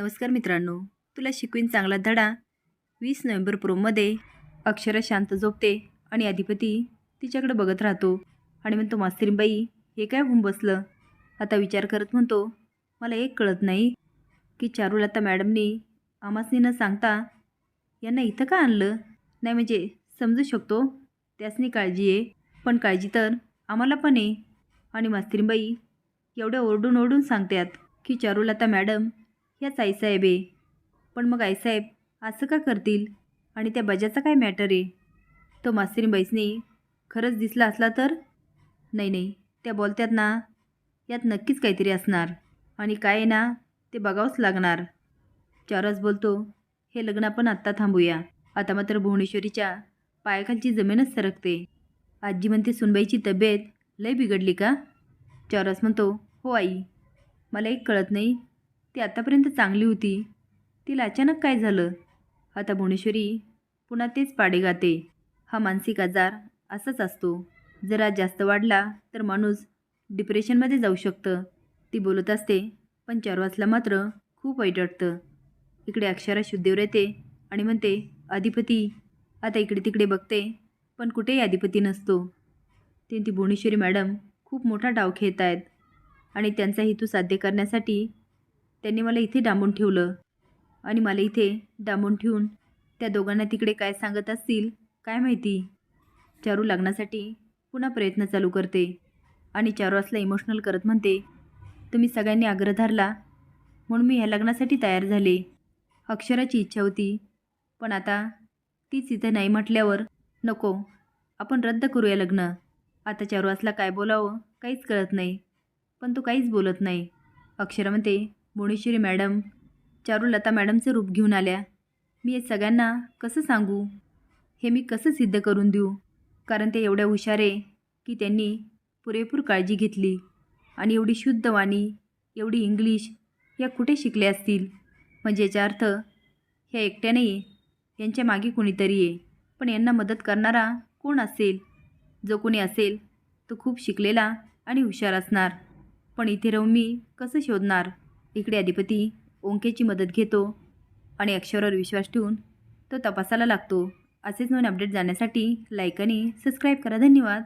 नमस्कार मित्रांनो तुला शिकवीन चांगला धडा. वीस नोव्हेंबर प्रोमध्ये अक्षरा शांत झोपते आणि अधिपती तिच्याकडे बघत राहतो. आणि म्हणतो मास्तरीबाई हे काय होऊन बसलं? आता विचार करत म्हणतो मला एक कळत नाही की चारुलता मॅडमनी आमासनी न सांगता यांना इथं का आणलं? नाही म्हणजे समजू शकतो त्यासनी काळजी आहे. पण काळजी तर आम्हाला पण आहे. आणि मास्तरीबाई एवढ्या ओरडून ओरडून सांगतात की चारुलता मॅडम याच आईसाहेब आहे. पण मग आईसाहेब असं का करतील? आणि त्या बजाचा काय मॅटर आहे? तो मास्तरी बाईसनी खरंच दिसला असला तर? नाही नाही. त्या बोलतात ना यात नक्कीच काहीतरी असणार. आणि काय आहे ना ते बघावंच लागणार. चारच बोलतो हे लग्न आपण आत्ता थांबूया. आता मात्र भुवनेश्वरीच्या पायाखालची जमीनच सरकते. आजी म्हणते सुनबाईची तब्येत लय बिघडली का? चारस म्हणतो हो आई. मला एक कळत नाही. ती आत्तापर्यंत चांगली होती. तिला अचानक काय झालं? आता भुवनेश्वरी पुन्हा तेच पाडे गाते. हा मानसिक आजार असाच असतो. जर आज जास्त वाढला तर माणूस डिप्रेशनमध्ये जाऊ शकतं. ती बोलत असते पण चारवासला मात्र खूप वाईट वाटतं. इकडे अक्षरा शुद्धीवर येते आणि म्हणते अधिपती आता इकडे तिकडे बघते पण कुठेही अधिपती नसतो. ते ती भुवनेश्वरी मॅडम खूप मोठा डाव खेळत आहेत आणि त्यांचा हेतू साध्य करण्यासाठी त्यांनी मला इथे डांबून ठेवलं. आणि मला इथे डांबून ठेवून त्या दोघांना तिकडे काय सांगत असतील काय माहिती? चारू लग्नासाठी पुन्हा प्रयत्न चालू करते. आणि चारू असला इमोशनल करत म्हणते तुम्ही सगळ्यांनी आग्रह धरला म्हणून मी ह्या लग्नासाठी तयार झाले. अक्षराची इच्छा होती. पण आता तीच इथं नाही म्हटल्यावर नको आपण रद्द करूया लग्न. आता चारू असला काय बोलावं काहीच कळत नाही पण तो काहीच बोलत नाही. अक्षरा म्हणते भुवनेश्वरी मॅडम चारुलता मॅडमचं रूप घेऊन आल्या. मी हे सगळ्यांना कसं सांगू? हे मी कसं सिद्ध करून देऊ? कारण ते एवढ्या हुशार आहे की त्यांनी पुरेपूर काळजी घेतली आणि एवढी शुद्ध वाणी एवढी इंग्लिश या कुठे शिकल्या असतील? म्हणजे याचा अर्थ ह्या एकट्याने यांच्या मागे कोणीतरी आहे. पण यांना मदत करणारा कोण असेल? जो कोणी असेल तो खूप शिकलेला आणि हुशार असणार. पण इथे राहून मी कसं शोधणार? इकडे अधिपती ओंकेची मदत घेतो आणि अक्षरावर विश्वास ठेवून तो तपासायला लागतो. असेच नवीन अपडेट जाण्यासाठी लाईक आणि सबस्क्राईब करा. धन्यवाद.